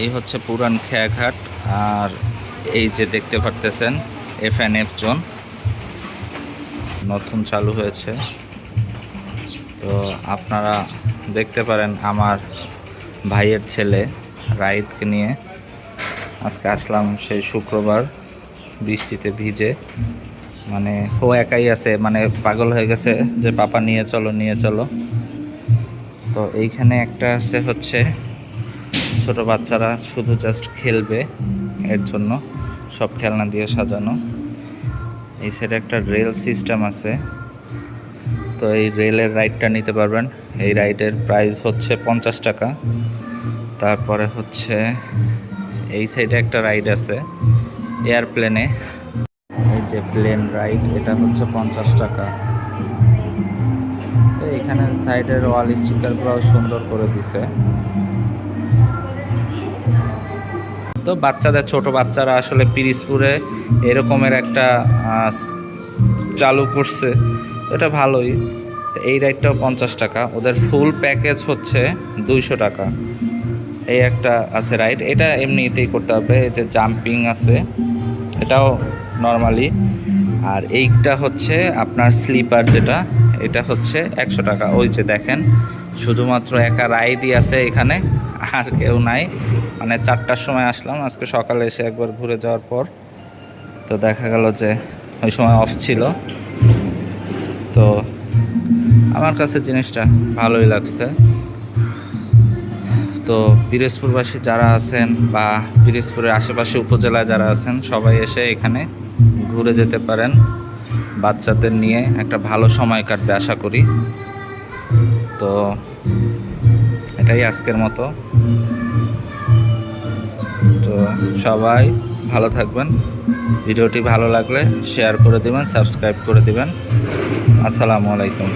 এই হচ্ছে পুরান খেয়াঘাট, আর এই যে দেখতে পারতেছেন এফ এন এফ জোন নতুন চালু হয়েছে। তো আপনারা দেখতে পারেন আমার ভাইয়ের ছেলে রাইদকে নিয়ে। আজকে আসলাম সেই শুক্রবার, বৃষ্টিতে ভিজে। মানে ও একাই আছে মানে পাগল হয়ে গেছে যে, পাপা, নিয়ে চলো নিয়ে চলো। তো এইখানে একটা আছে হচ্ছে ছোট বাচ্চারা শুধু জাস্ট খেলবে এর জন্য সব খেলনা দিয়ে সাজানো। এই সাইডে একটা রেল সিস্টেম আছে। তো এই রেলের রাইডটা নিতে পারবেন। এই রাইডের প্রাইস হচ্ছে পঞ্চাশ টাকা। তারপরে হচ্ছে এই সাইডে একটা রাইড আছে এয়ারপ্লেনে এই যে প্লেন রাইড এটা হচ্ছে পঞ্চাশ টাকা। তো এখানে সাইডের ওয়াল স্টিকারগুলো সুন্দর করে দিছে। তো বাচ্চাদের, ছোট বাচ্চারা আসলে পিরিজপুরে এরকমের একটা চালু করছে। এটা ভালোই। তো এই রাইডটাও পঞ্চাশ টাকা। ওদের ফুল প্যাকেজ হচ্ছে দুইশো টাকা। এই একটা আছে রাইড এটা এমনিতেই করতে হবে। এই যে জাম্পিং আছে, এটাও নর্মালি আর এইটা হচ্ছে আপনার স্লিপার যেটা, এটা হচ্ছে একশো টাকা। ওই যে দেখেন শুধুমাত্র একা রাইডই আছে এখানে, আর কেউ নাই। মানে চারটার সময় আসলাম, আজকে সকালে এসে একবার ঘুরে যাওয়ার পর। তো দেখা গেল যে ওই সময় অফ ছিল। তো আমার কাছে জিনিসটা ভালোই লাগছে। তো পিরোজপুরবাসী যারা আছেন বা পিরোজপুরের আশেপাশে উপজেলায় যারা আছেন, সবাই এসে এখানে ঘুরে যেতে পারেন। বাচ্চাদের নিয়ে একটা ভালো সময় কাটবে, আশা করি। তো এটাই আজকের মতো। তো সবাই ভালো থাকবেন। ভিডিওটি ভালো লাগলে শেয়ার করে দেবেন সাবস্ক্রাইব করে দেবেন। আসসালামু আলাইকুম।